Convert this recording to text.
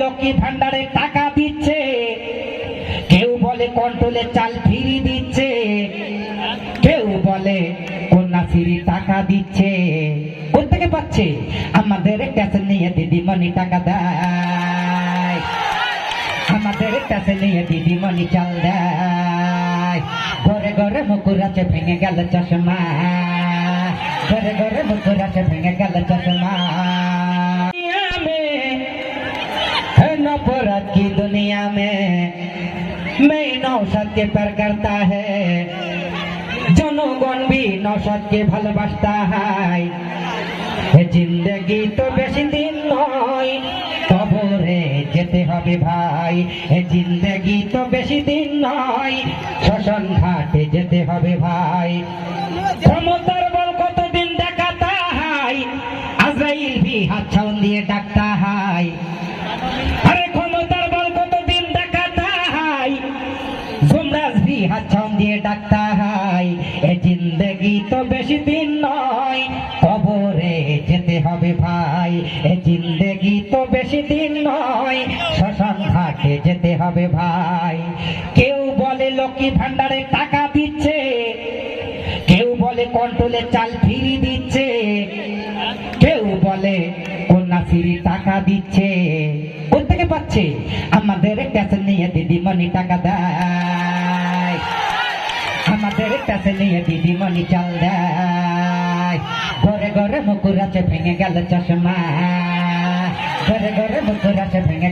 লক্ষ্মী ভান্ডারে টাকা দিচ্ছে। কেউ বলে কন্ট্রোলে চাল ফিরি দিচ্ছে। কেউ বলে কন্যাশ্রী টাকা দিচ্ছে। কোন থেকে পাচ্ছে? আমাদের কাছে নিয়ে দিদিমণি টাকা দেয়। আমাদের কাছে নিয়ে দিদিমণি চাল দেয়। ঘরে ঘরে মুকুর আছে, ভেঙে গেল চশমা। ঘরে ঘরে মুকুর আছে, ভেঙে গেল है नफरत की दुनिया में मैं नौसद के पर करता है জনগণ বি নৌসদকে ভালোবাসতা হয় এ জিন্দগি তো বেশি দিন নয় কবরে যেতে হবে ভাই এ জিন্দগি তো বেশি দিন নয় শ্মশান ঘাটে যেতে হবে ভাই ক্ষমতার বল কতদিন দেখাতা হয় আজরাইল ভি হাত ছাউন দিয়ে ডাকতা হয় খালি হাত দিয়ে ডাকতা হাই। এ জিন্দগি তো বেশি দিন নয়, কবরে যেতে হবে ভাই। এ জিন্দগি তো বেশি দিন নয়, শ্মশান ঘাটে যেতে হবে ভাই। কেউ বলে লক্ষ্মী ভান্ডারে টাকা দিচ্ছে, কেউ বলে কন্ট্রোলে চাল ফিরি দিচ্ছে, কেউ বলে কন্যাশ্রী টাকা দিচ্ছে। কোথেকে পাচ্ছে? আমাদের কাছে নিয়ে দিদিমণি টাকা দেয়। কাছে নিয়ে দিদিমণি চাল দেয়। ঘরে ঘরে মুকুর আছে, ভেঙে গেল চশমা। ঘরে ঘরে মুকুর আছে, ভেঙে